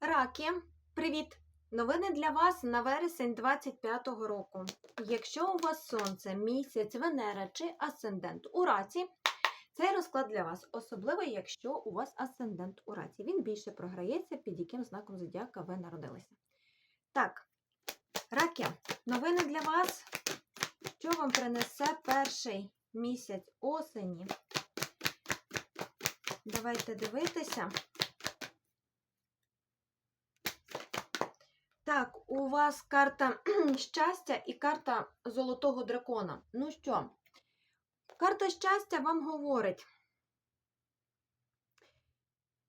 Раки, привіт! Новини для вас на вересень 25-го року. Якщо у вас сонце, місяць, Венера чи асцендент у раці, цей розклад для вас, особливо якщо у вас асцендент у раці. Він більше програється, під яким знаком зодіака ви народилися. Так, раки, новини для вас. Що вам принесе перший місяць осені? Давайте дивитися. Так, у вас карта щастя і карта золотого дракона. Ну що, карта щастя вам говорить.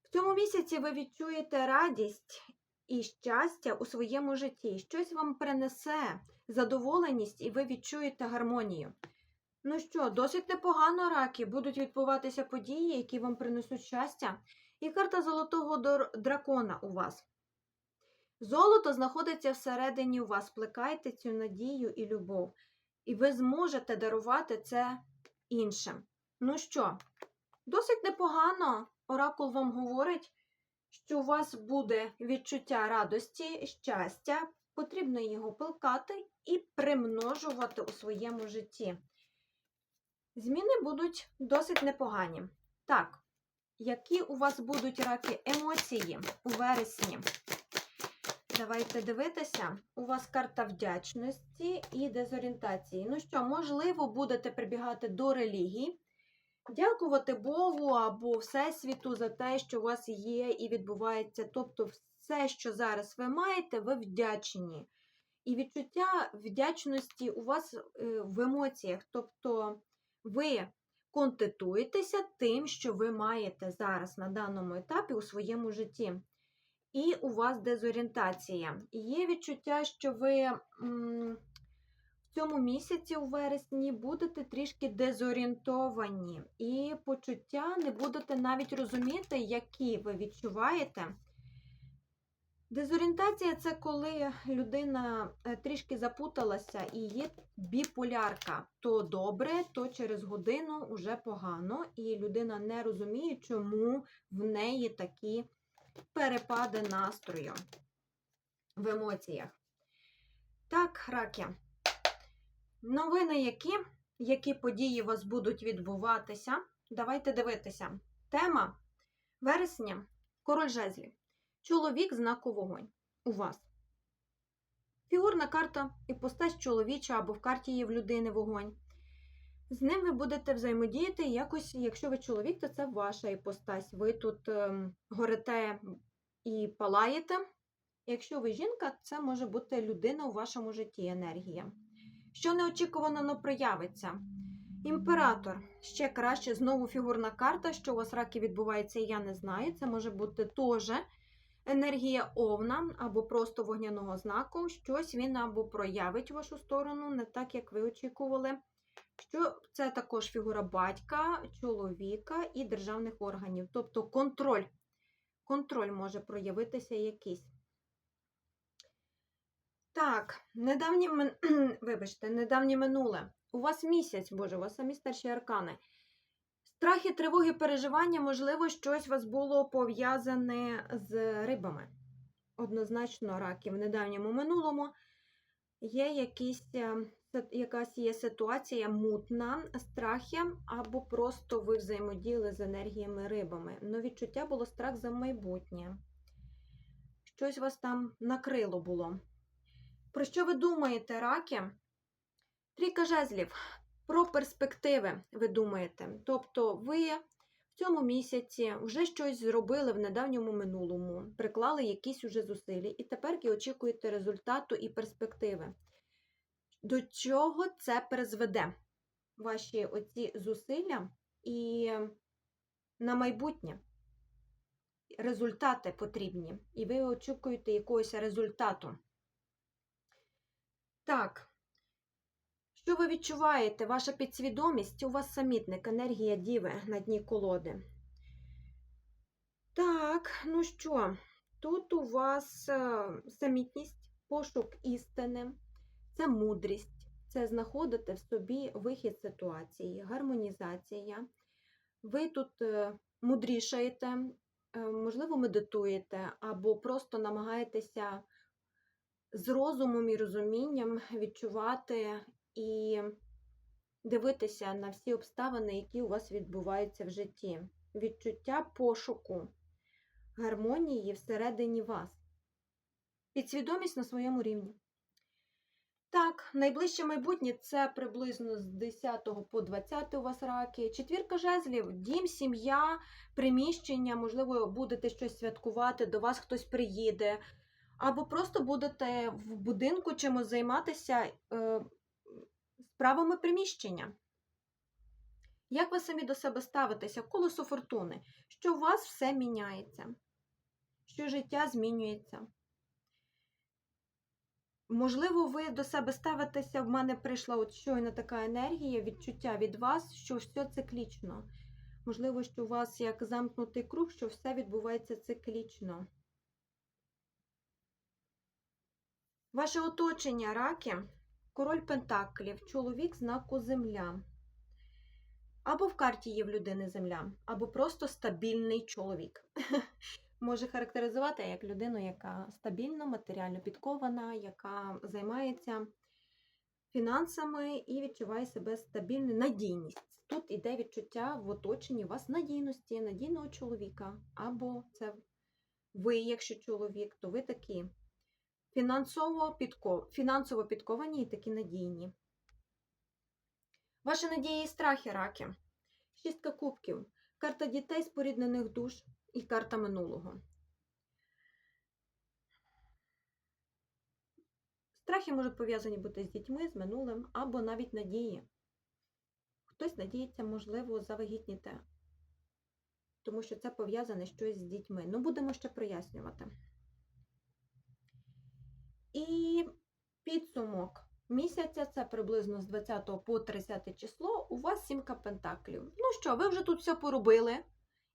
В цьому місяці ви відчуєте радість і щастя у своєму житті. Щось вам принесе задоволеність, і ви відчуєте гармонію. Ну що, досить непогано, раки, будуть відбуватися події, які вам принесуть щастя. І карта золотого дракона у вас. Золото знаходиться всередині у вас. Плекайте цю надію і любов. І ви зможете дарувати це іншим. Ну що, досить непогано. Оракул вам говорить, що у вас буде відчуття радості, щастя. Потрібно його плекати і примножувати у своєму житті. Зміни будуть досить непогані. Так, які у вас будуть раки емоції у вересні? Давайте дивитися. У вас карта вдячності і дезорієнтації. Ну що, можливо, будете прибігати до релігії, дякувати Богу або Всесвіту за те, що у вас є і відбувається. Тобто, все, що зараз ви маєте, ви вдячні. І відчуття вдячності у вас е, в емоціях. Тобто, ви контентуєтеся тим, що ви маєте зараз на даному етапі у своєму житті і у вас дезорієнтація. Є відчуття, що ви в цьому місяці, у вересні, будете трішки дезорієнтовані, і почуття не будете навіть розуміти, які ви відчуваєте. Дезорієнтація це коли людина е, трішки запуталася і є біполярка. То добре, то через годину вже погано, і людина не розуміє, чому в неї такі перепади настрою в емоціях. Так, раки. Новини які? Які події у вас будуть відбуватися? Давайте дивитися. Тема вересня. Король жезлів. Чоловік знаку вогонь. У вас. Фігурна карта і постать чоловіча або в карті є в людини вогонь. З ним ви будете взаємодіяти якось, якщо ви чоловік, то це ваша іпостась. Ви тут ем, горите і палаєте. Якщо ви жінка, це може бути людина у вашому житті, енергія. Що неочікувано но проявиться. Імператор ще краще, знову фігурна карта. Що у вас раки відбувається, я не знаю. Це може бути теж енергія овна або просто вогняного знаку. Щось він або проявить вашу сторону, не так, як ви очікували. Що це також фігура батька, чоловіка і державних органів. Тобто контроль. Контроль може проявитися якийсь. Так, недавнє, мин- вибачте, недавнє минуле. У вас місяць, боже, у вас самі старші аркани. Страхи, тривоги, переживання, можливо, щось у вас було пов'язане з рибами. Однозначно, раки в недавньому минулому є якісь, е, якась є ситуація мутна, страхи, або просто ви взаємодіяли з енергіями рибами. Но відчуття було страх за майбутнє. Щось вас там накрило було. Про що ви думаєте, раки? Трійка жезлів. Про перспективи ви думаєте. Тобто ви в цьому місяці вже щось зробили в недавньому минулому, приклали якісь уже зусилля, і тепер очікуєте результату і перспективи. До чого це призведе? Ваші оці зусилля і на майбутнє результати потрібні, і ви очікуєте якогось результату. Так. Що ви відчуваєте? Ваша підсвідомість, у вас самітник, енергія діви на дні колоди. Так, ну що, тут у вас е, самітність, пошук істини, це мудрість, це знаходити в собі вихід ситуації, гармонізація. Ви тут е, мудрішаєте, е, можливо, медитуєте, або просто намагаєтеся з розумом і розумінням відчувати і дивитися на всі обставини, які у вас відбуваються в житті. Відчуття пошуку, гармонії всередині вас. Підсвідомість на своєму рівні. Так, найближче майбутнє це приблизно з 10 по 20 у вас раки. Четвірка жезлів, дім, сім'я, приміщення, можливо, будете щось святкувати, до вас хтось приїде, або просто будете в будинку чимось займатися е, справами приміщення. Як ви самі до себе ставитеся? Колесо фортуни, що у вас все міняється, що життя змінюється. Можливо, ви до себе ставитеся, в мене прийшла от щойно така енергія, відчуття від вас, що все циклічно. Можливо, що у вас як замкнутий круг, що все відбувається циклічно. Ваше оточення раки, король Пентаклів, чоловік знаку Земля. Або в карті є в людини Земля, або просто стабільний чоловік. Може характеризувати як людину, яка стабільно, матеріально підкована, яка займається фінансами і відчуває себе стабільною надійність. Тут іде відчуття в оточенні вас надійності, надійного чоловіка. Або це ви, якщо чоловік, то ви такі фінансово, підков... фінансово підковані і такі надійні. Ваші надії і страхи, раки. Шістка кубків. Карта дітей споріднених душ і карта минулого. Страхи можуть пов'язані бути з дітьми, з минулим або навіть надії. Хтось надіється, можливо, завагітніти, тому що це пов'язане щось з дітьми. Ну, будемо ще прояснювати. І підсумок місяця це приблизно з 20 по 30 число. У вас сімка пентаклів. Ну що, ви вже тут все поробили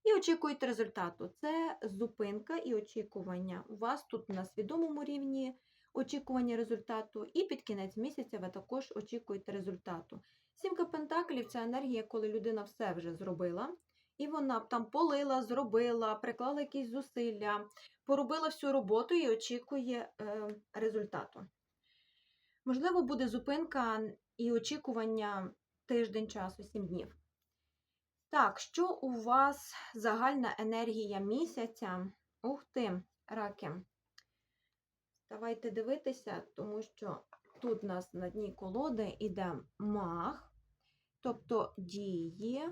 і очікуєте результату. Це зупинка і очікування. У вас тут на свідомому рівні очікування результату, і під кінець місяця ви також очікуєте результату. Сімка пентаклів це енергія, коли людина все вже зробила. І вона там полила, зробила, приклала якісь зусилля, поробила всю роботу і очікує е, результату. Можливо, буде зупинка і очікування тиждень часу, 7 днів. Так, що у вас загальна енергія місяця? Ух ти, раки. Давайте дивитися, тому що тут у нас на дні колоди йде мах, тобто дії,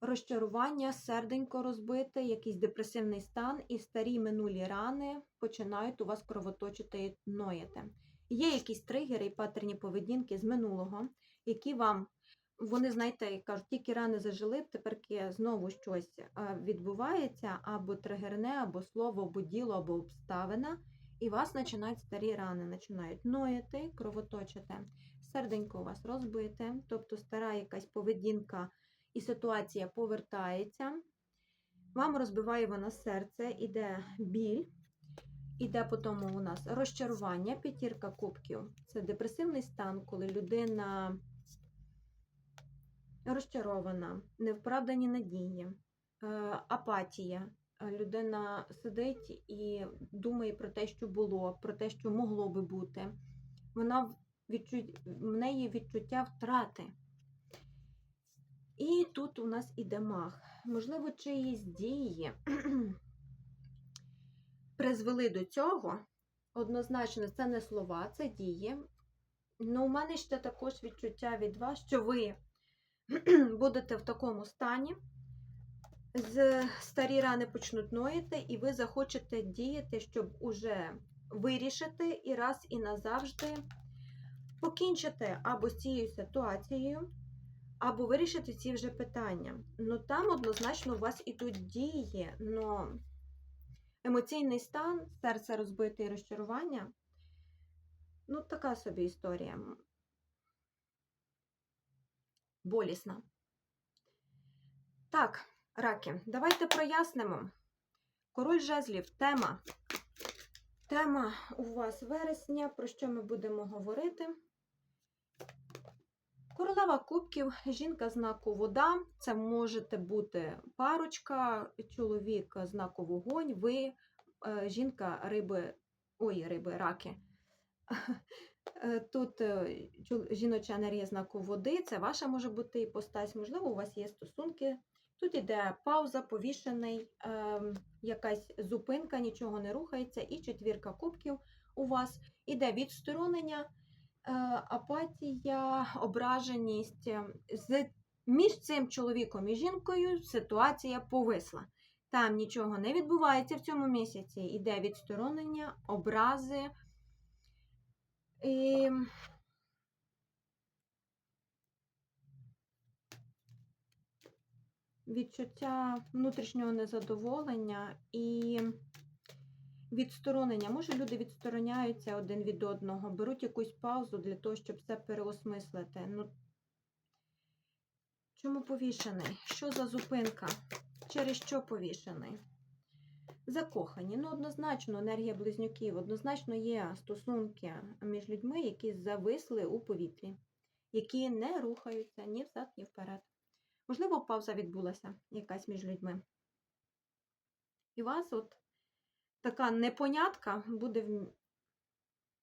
розчарування, серденько розбите, якийсь депресивний стан і старі минулі рани починають у вас кровоточити і нояти. Є якісь тригери і патерні поведінки з минулого, які вам, вони, знаєте, кажуть, тільки рани зажили, тепер знову щось е, відбувається, або тригерне, або слово, або діло, або обставина, і вас починають старі рани, починають нояти, кровоточити. Серденько у вас розбите, тобто стара якась поведінка і ситуація повертається. Вам розбиває вона серце, іде біль. Іде по тому у нас розчарування, п'ятірка кубків. Це депресивний стан, коли людина розчарована, невправдані надії, е, апатія. Людина сидить і думає про те, що було, про те, що могло би бути. Вона відчу... в неї відчуття втрати. І тут у нас іде мах. Можливо, чиїсь дії призвели до цього. Однозначно, це не слова, це дії. Ну, у мене ще також відчуття від вас, що ви будете в такому стані, старі рани почнуть ноїти, і ви захочете діяти, щоб уже вирішити і раз і назавжди покінчити або з цією ситуацією, або вирішити ці вже питання. Ну там однозначно у вас ідуть дії, но емоційний стан, серце розбите і розчарування. Ну, така собі історія. Болісна. Так, раки, давайте прояснимо. Король жезлів, тема. Тема у вас вересня, про що ми будемо говорити. Королева кубків, жінка знаку вода. Це можете бути парочка, чоловік знаку вогонь, ви, е, жінка риби, ой, риби, раки. Е, Тут е, жіноча енергія знаку води, це ваша може бути іпостась, можливо, у вас є стосунки. Тут іде пауза, повішений, ем, якась зупинка, нічого не рухається, і четвірка кубків у вас іде відсторонення, е, апатія, ображеність. Е, між цим чоловіком і жінкою ситуація повисла. Там нічого не відбувається в цьому місяці. Іде відсторонення, образи. І... Відчуття внутрішнього незадоволення і відсторонення. Може, люди відстороняються один від одного, беруть якусь паузу для того, щоб все переосмислити. Ну, чому повішений? Що за зупинка? Через що повішений? Закохані. Ну, однозначно, енергія близнюків. Однозначно є стосунки між людьми, які зависли у повітрі, які не рухаються ні взад, ні вперед. Можливо, пауза відбулася якась між людьми. І у вас от така непонятка буде в...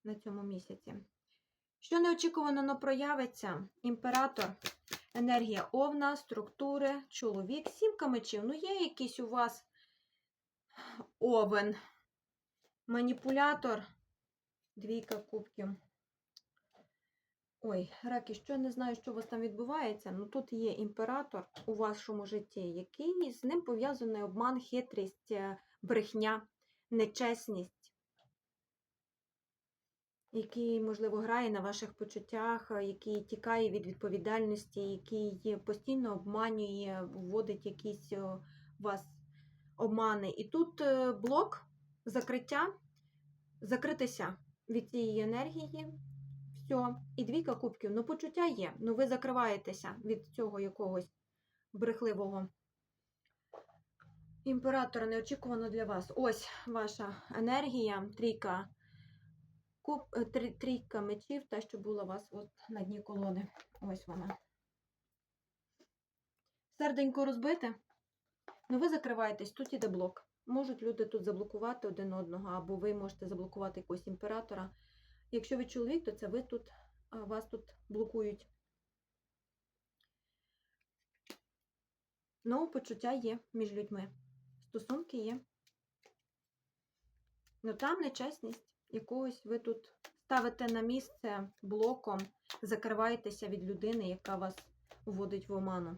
на цьому місяці. Що неочікувано но проявиться? Імператор, енергія овна, структури, чоловік, сімка мечів. Ну, є якийсь у вас овен, маніпулятор, двійка кубків. Ой, раки, що я не знаю, що у вас там відбувається. Ну тут є імператор у вашому житті, який з ним пов'язаний обман, хитрість, е, брехня, нечесність, який, можливо, грає на ваших почуттях, е, який тікає від відповідальності, який постійно обманює, вводить якісь е, вас обмани. І тут е, блок закриття, закритися від цієї енергії. Все, і двійка кубків. Ну, почуття є. Ну, ви закриваєтеся від цього якогось брехливого імператора неочікувано для вас. Ось ваша енергія, трійка, куб, е, трійка мечів, та, що була у вас от на дні колони. Ось вона. Серденько розбите. Ну, ви закриваєтесь, тут іде блок. Можуть люди тут заблокувати один одного, або ви можете заблокувати якогось імператора. Якщо ви чоловік, то це ви тут, вас тут блокують. Ну, почуття є між людьми. Стосунки є. Ну там нечесність. Якогось ви тут ставите на місце блоком, закриваєтеся від людини, яка вас вводить в оману.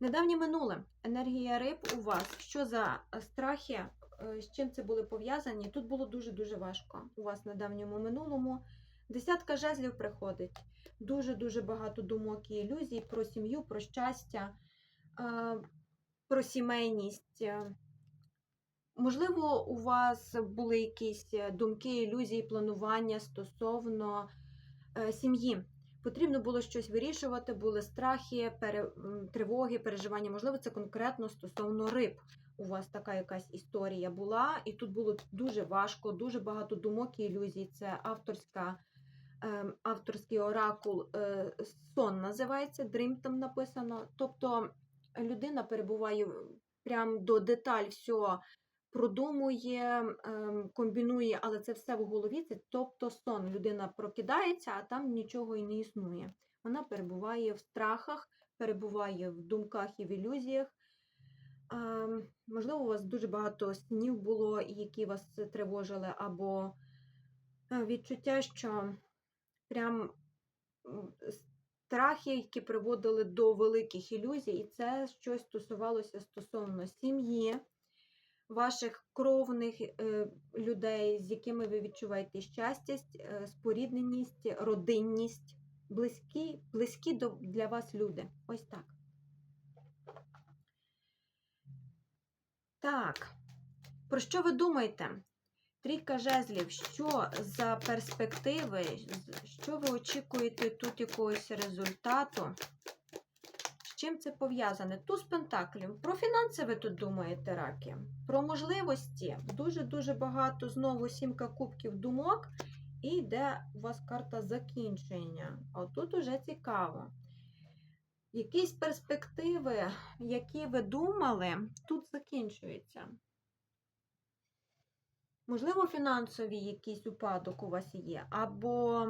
Недавнє минуле. Енергія риб у вас. Що за е, страхи? е, З чим це були пов'язані? Тут було дуже-дуже важко. У вас на давньому минулому. Десятка жезлів приходить. Дуже-дуже багато думок і ілюзій про сім'ю, про щастя, е, про сімейність. Можливо, у вас були якісь думки, ілюзії, планування стосовно сім'ї. Потрібно було щось вирішувати, були страхи, пере, тривоги, переживання. Можливо, це конкретно стосовно риб. У вас така якась історія була, і тут було дуже важко, дуже багато думок і ілюзій. Це авторська, ем, авторський оракул е, сон називається, Dream там написано. Тобто людина перебуває прям до деталь все продумує, ем, комбінує, але це все в голові. Це тобто сон. Людина прокидається, а там нічого і не існує. Вона перебуває в страхах, перебуває в думках і в ілюзіях. Ем, Можливо, у вас дуже багато снів було, які вас тривожили, або е, відчуття, що прям страхи, які приводили до великих ілюзій, і це щось стосувалося стосовно сім'ї, ваших кровних е, людей, з якими ви відчуваєте щастя, е, спорідненість, родинність, близькі, близькі для вас люди. Ось так. Так, про що ви думаєте? Трійка жезлів, що за перспективи, що ви очікуєте тут якогось результату? Чим це пов'язане? Туз пентаклів. Про фінанси ви тут думаєте, раки? Про можливості. Дуже-дуже багато знову сімка кубків думок І йде у вас карта закінчення. А тут уже цікаво. Якісь перспективи, які ви думали, тут закінчуються. Можливо, фінансові якийсь упадок у вас є, або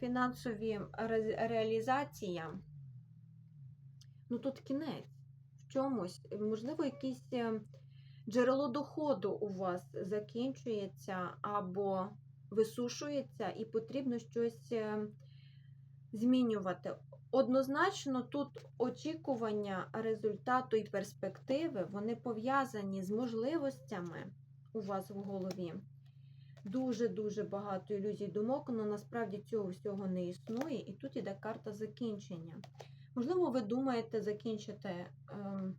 фінансові ре- реалізація. Ну тут кінець в чомусь. Можливо, якесь е, джерело доходу у вас закінчується або висушується, і потрібно щось е, змінювати. Однозначно, тут очікування результату і перспективи вони пов'язані з можливостями у вас в голові. Дуже-дуже багато ілюзій думок, але насправді цього всього не існує, і тут іде карта закінчення. Можливо, ви думаєте закінчити ем,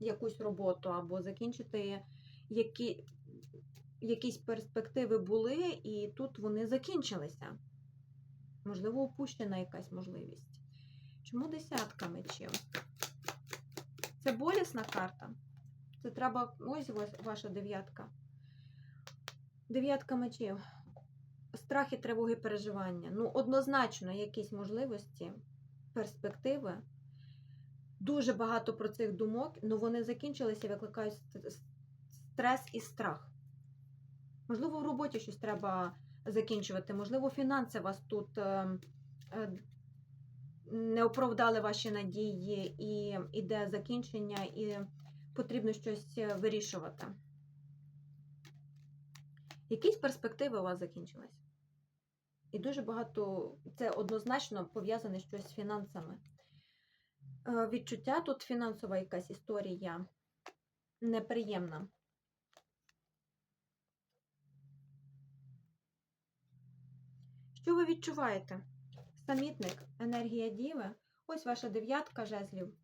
якусь роботу або закінчити які, якісь перспективи були, і тут вони закінчилися. Можливо, упущена якась можливість. Чому десятка мечів? Це болісна карта. Це треба. Ось ваша дев'ятка. Дев'ятка мечів. Страх і тривоги переживання. Ну, однозначно, якісь можливості, перспективи. Дуже багато про цих думок, але вони закінчилися викликають стрес і страх. Можливо, в роботі щось треба закінчувати, можливо, фінанси вас тут е, е, не оправдали ваші надії, і іде закінчення, і потрібно щось вирішувати. Якісь перспективи у вас закінчились. І дуже багато це однозначно пов'язане щось з фінансами. Е, Відчуття тут фінансова якась історія неприємна. Що ви відчуваєте? Самітник, енергія діви. Ось ваша дев'ятка жезлів,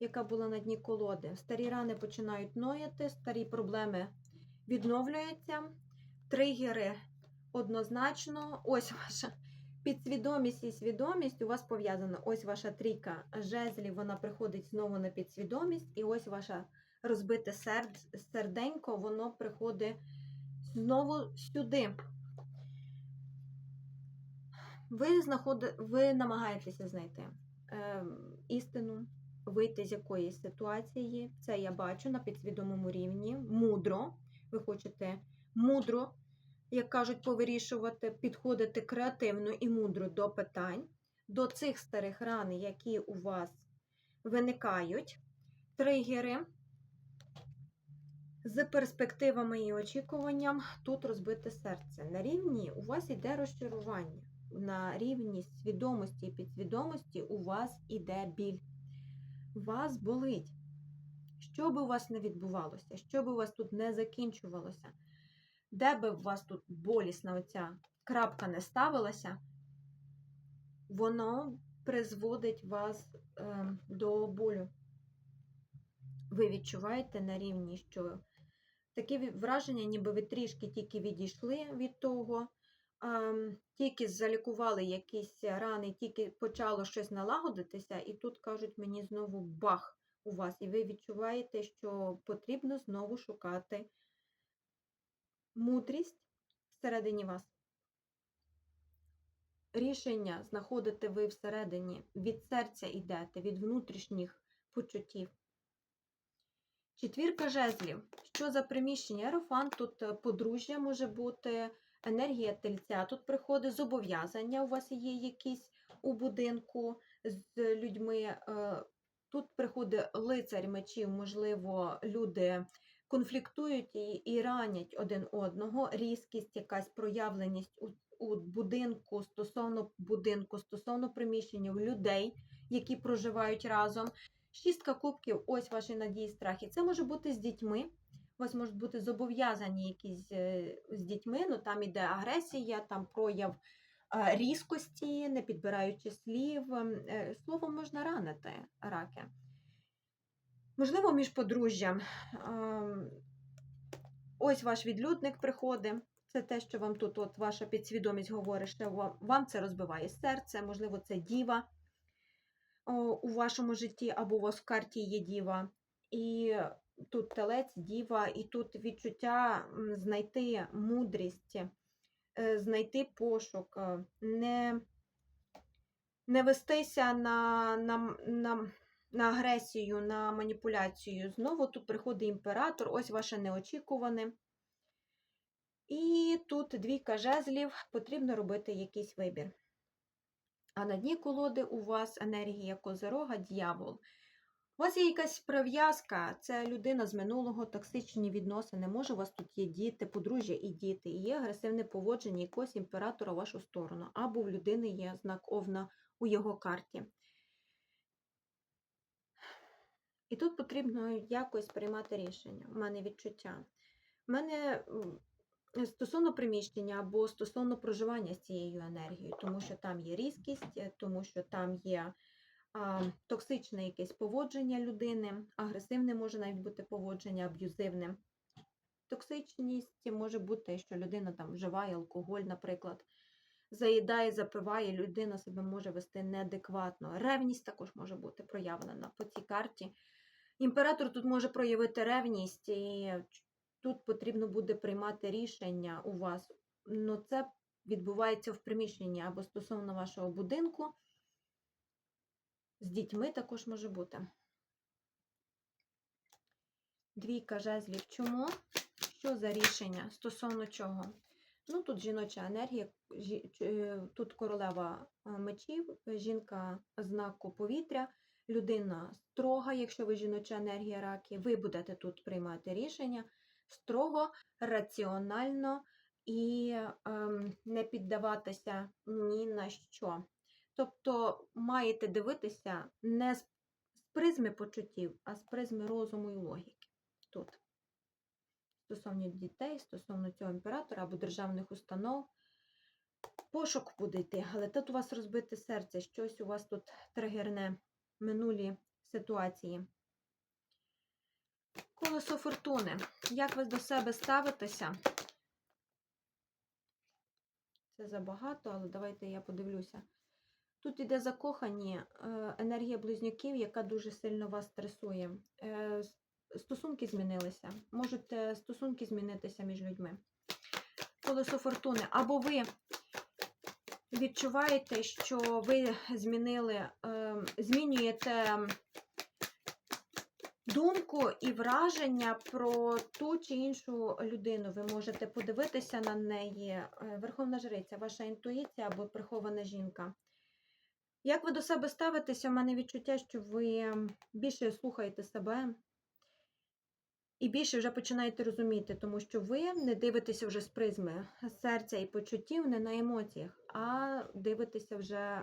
яка була на дні колоди. Старі рани починають нояти, старі проблеми відновлюються. Тригери однозначно. Ось ваша підсвідомість і свідомість у вас пов'язана. Ось ваша трійка жезлів, вона приходить знову на підсвідомість, і ось ваша розбите серд- серденько, воно приходить знову сюди. Ви, знаходи... ви намагаєтеся знайти е, істину, вийти з якоїсь ситуації. Це я бачу на підсвідомому рівні. Мудро. Ви хочете мудро, як кажуть, повирішувати, підходити креативно і мудро до питань, до цих старих ран, які у вас виникають. Тригери. З перспективами і очікуванням тут розбите серце. На рівні у вас йде розчарування на рівні свідомості і підсвідомості у вас іде біль. Вас болить. Що би у вас не відбувалося, що би у вас тут не закінчувалося, де би у вас тут болісна оця крапка не ставилася, воно призводить вас е, до болю. Ви відчуваєте на рівні, що таке враження, ніби ви трішки тільки відійшли від того, ем, тільки залікували якісь рани, тільки почало щось налагодитися, і тут кажуть мені знову бах у вас, і ви відчуваєте, що потрібно знову шукати мудрість всередині вас. Рішення знаходите ви всередині, від серця йдете, від внутрішніх почуттів. Четвірка жезлів. Що за приміщення? Ерофан, тут е, подружжя може бути, енергія тельця. Тут приходить зобов'язання. У вас є якісь у будинку з людьми. е, Тут приходить лицар мечів, можливо, люди конфліктують і, ранять один одного. Різкість, якась проявленість у, у будинку стосовно будинку, стосовно приміщення, людей, які проживають разом. Шістка кубків, ось ваші надії, страхи. Це може бути з дітьми. У вас можуть бути зобов'язані якісь е, з дітьми, ну там іде агресія, там прояв е, різкості, не підбираючи слів. Ем, е, Словом можна ранити раки. Можливо, між подружжям. Ем, Ось ваш відлюдник приходить. Це те, що вам тут от ваша підсвідомість говорить, що вам, це розбиває серце, можливо, це діва у вашому житті, або у вас в карті є діва. І тут телець, діва, і тут відчуття знайти мудрість е, знайти пошук, е, не, не вестися на, на, на, на агресію, на маніпуляцію. Знову тут приходить імператор, ось ваше неочікуване. І тут двійка жезлів, потрібно робити якийсь вибір. А на дні колоди у вас енергія козирога, дьявол. У вас є якась прив'язка, це людина з минулого, токсичні відносини. Може, у вас тут є діти, подружжя і діти, і є агресивне поводження якогось імператора в вашу сторону, або в людини є знак Овна у його карті. І тут потрібно якось приймати рішення. У мене відчуття. У мене стосовно приміщення або стосовно проживання з цією енергією, тому що там є різкість, е, тому що там є а, токсичне якесь поводження людини, агресивне може навіть бути поводження, аб'юзивне. Токсичність може бути, що людина там вживає алкоголь, наприклад, заїдає, запиває, людина себе може вести неадекватно. Ревність також може бути проявлена по цій карті. Імператор тут може проявити ревність, і тут потрібно буде приймати рішення у вас. Ну, це відбувається в приміщенні або стосовно вашого будинку. З дітьми також може бути. Двійка жезлів. Чому? Що за рішення? Стосовно чого? Ну, тут жіноча енергія, е, тут королева е, мечів, жінка знаку повітря, людина строга, якщо ви жіноча енергія раки, ви будете тут приймати рішення строго, раціонально і ем, не піддаватися ні на що. Тобто маєте дивитися не з призми почуттів, а з призми розуму і логіки. Тут. Стосовно дітей, стосовно цього імператора або державних установ. Пошук буде йти, але тут у вас розбите серце, щось у вас тут тригерне минулі ситуації. Колесо фортуни. Як ви до себе ставитеся? Це забагато, але давайте я подивлюся. Тут іде закохані е, енергія близнюків, яка дуже сильно вас стресує. Е, Стосунки змінилися. Можуть стосунки змінитися між людьми. Колесо фортуни. Або ви відчуваєте, що ви змінили, е, змінюєте думку і враження про ту чи іншу людину. Ви можете подивитися на неї. Е, Верховна жриця, ваша інтуїція або прихована жінка. Як ви до себе ставитеся? У мене відчуття, що ви більше слухаєте себе і більше вже починаєте розуміти, тому що ви не дивитеся вже з призми серця і почуттів, не на емоціях, а дивитеся вже,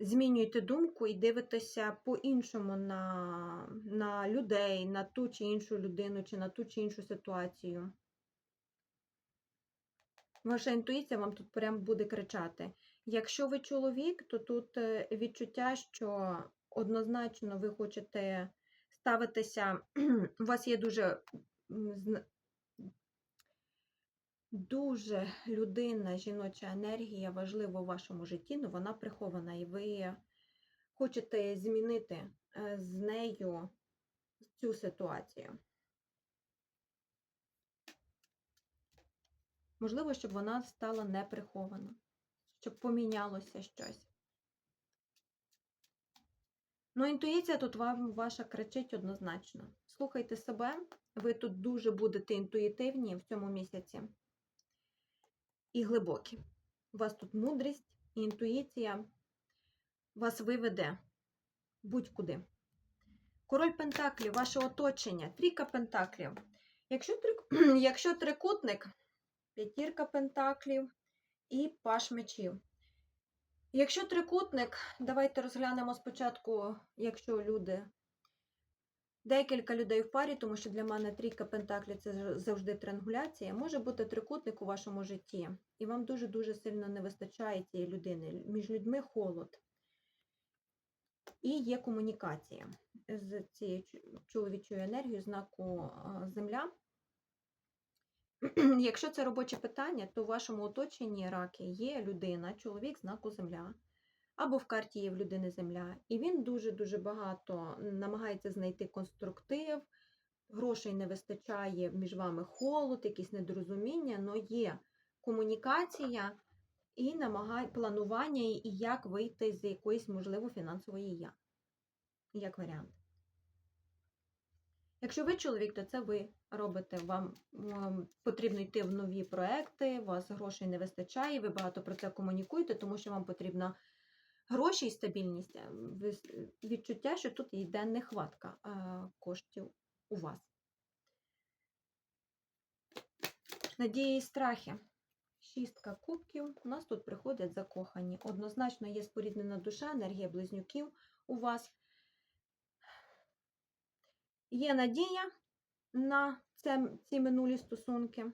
змінюєте думку і дивитеся по-іншому на, на людей, на ту чи іншу людину, чи на ту чи іншу ситуацію. Ваша інтуїція вам тут прям буде кричати. Якщо ви чоловік, то тут е, відчуття, що однозначно ви хочете ставитися, у вас є дуже, дуже людина, жіноча енергія важлива у вашому житті, але вона прихована, і ви хочете змінити е, з нею цю ситуацію. Можливо, щоб вона стала неприхована, щоб помінялося щось. Ну, інтуїція тут вам ваша кричить однозначно. Слухайте себе, ви тут дуже будете інтуїтивні в цьому місяці і глибокі. У вас тут мудрість і інтуїція вас виведе будь-куди. Король Пентаклів, ваше оточення, трійка Пентаклів. Якщо, Якщо трикутник, п'ятірка Пентаклів і паш мечів. Якщо трикутник, давайте розглянемо спочатку, якщо люди, декілька людей в парі, тому що для мене трійка пентаклів це завжди триангуляція, може бути трикутник у вашому житті, і вам дуже-дуже сильно не вистачає цієї людини. Між людьми холод. І є комунікація з цією чоловічою енергією знаку Земля. Якщо це робоче питання, то в вашому оточенні раки є людина, чоловік знаку Земля, або в карті є в людини Земля. І він дуже-дуже багато намагається знайти конструктив, грошей не вистачає між вами холод, якісь недорозуміння, але є комунікація і намагай, планування, і як вийти з якоїсь, можливо, фінансової я. Як варіант. Якщо ви чоловік, то це ви робите. Вам потрібно йти в нові проекти, у вас грошей не вистачає, ви багато про це комунікуєте, тому що вам потрібна гроші і стабільність. Е, с- Відчуття, що тут йде нехватка коштів у вас. Надії і страхи. Шістка кубків. У нас тут приходять закохані. Однозначно є споріднена душа, енергія близнюків у вас. Є надія на ці минулі стосунки.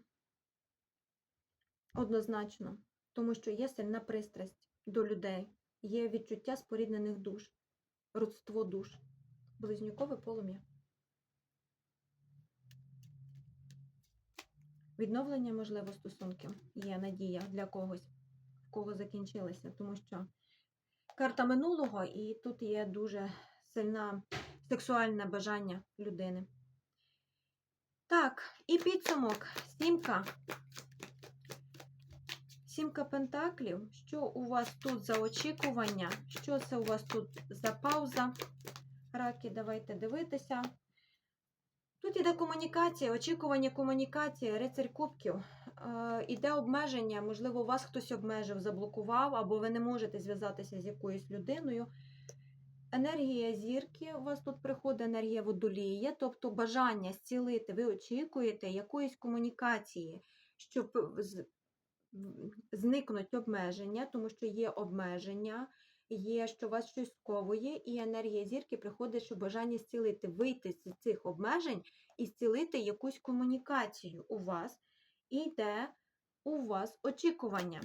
Однозначно. Тому що є сильна пристрасть до людей, є відчуття споріднених душ, родство душ, близнюкове полум'я. Відновлення, можливо, стосунків є надія для когось, в кого закінчилися, тому що карта минулого, і тут є дуже сильне сексуальне бажання людини. Так, і підсумок. Сімка. Сімка пентаклів. Що у вас тут за очікування? Що це у вас тут за пауза? Раки, давайте дивитися. Тут іде комунікація, очікування комунікації, рицарь кубків. Е, іде обмеження, можливо, вас хтось обмежив, заблокував, або ви не можете зв'язатися з якоюсь людиною. Енергія зірки у вас тут приходить, енергія водолія, тобто бажання зцілити, ви очікуєте якоїсь комунікації, щоб зникнуть обмеження, тому що є обмеження, є, що вас щось сковує, і енергія зірки приходить, що бажання зцілити, вийти з цих обмежень і зцілити якусь комунікацію у вас, і йде у вас очікування.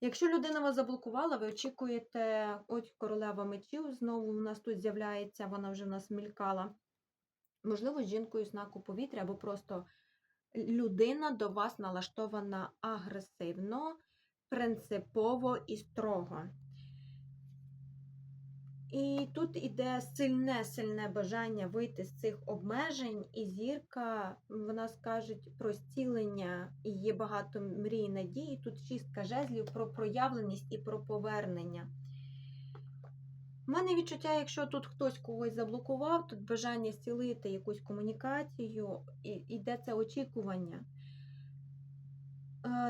Якщо людина вас заблокувала, ви очікуєте, ось королева мечів, знову у нас тут з'являється, вона вже в нас мількала. Можливо, з жінкою знаку повітря, або просто людина до вас налаштована агресивно, принципово і строго. І тут іде сильне, сильне бажання вийти з цих обмежень, і зірка, вона скаже про зцілення, і є багато мрій і надій. Тут шістка жезлів про проявленість і про повернення. У мене відчуття, якщо тут хтось когось заблокував, тут бажання зцілити якусь комунікацію, і йде це очікування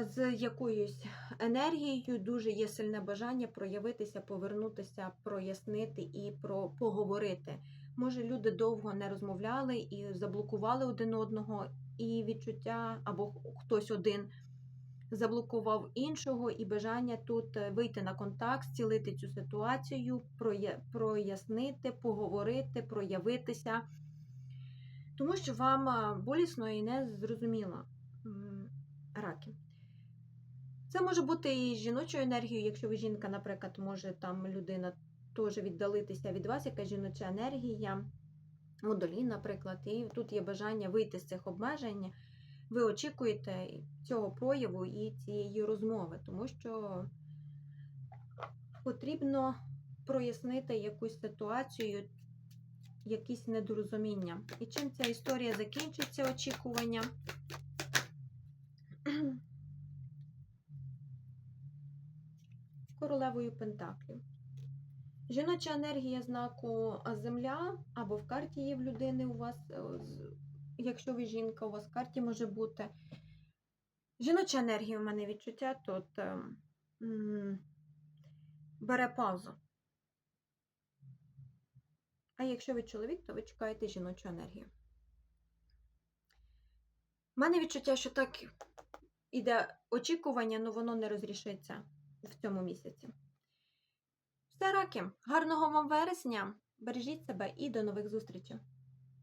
з якоюсь енергією, дуже є сильне бажання проявитися, повернутися, прояснити і про поговорити. Може, люди довго не розмовляли і заблокували один одного, і відчуття, або хтось один заблокував іншого, і бажання тут е, вийти на контакт, зцілити цю ситуацію, прояснити, поговорити, проявитися, тому що вам болісно і не зрозуміло раки. Це може бути і жіночою енергією, якщо ви жінка, наприклад, може там людина теж віддалитися від вас, яка жіноча енергія, водолій, наприклад, і тут є бажання вийти з цих обмежень. Ви очікуєте цього прояву і цієї розмови, тому що потрібно прояснити якусь ситуацію, якісь недорозуміння. І чим ця історія закінчиться, очікування? Королевою Пентаклів. Жіноча енергія знаку Земля або в карті є в людини у вас, е, якщо ви жінка, у вас в карті може бути. Жіноча енергія в мене відчуття тут е, м, бере паузу. А якщо ви чоловік, то ви чекаєте жіночу енергію. У мене відчуття, що так іде очікування, але воно не розрішиться в цьому місяці. Все, раки, гарного вам вересня! Бережіть себе і до нових зустрічей!